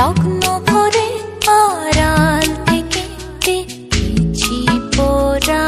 লগ্ন ভরে আড়াল থেকে দেখেছি পোড়া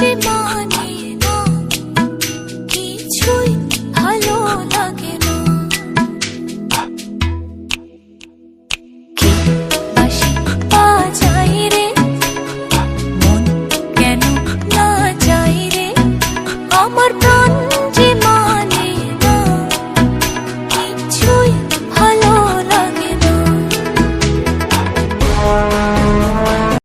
be.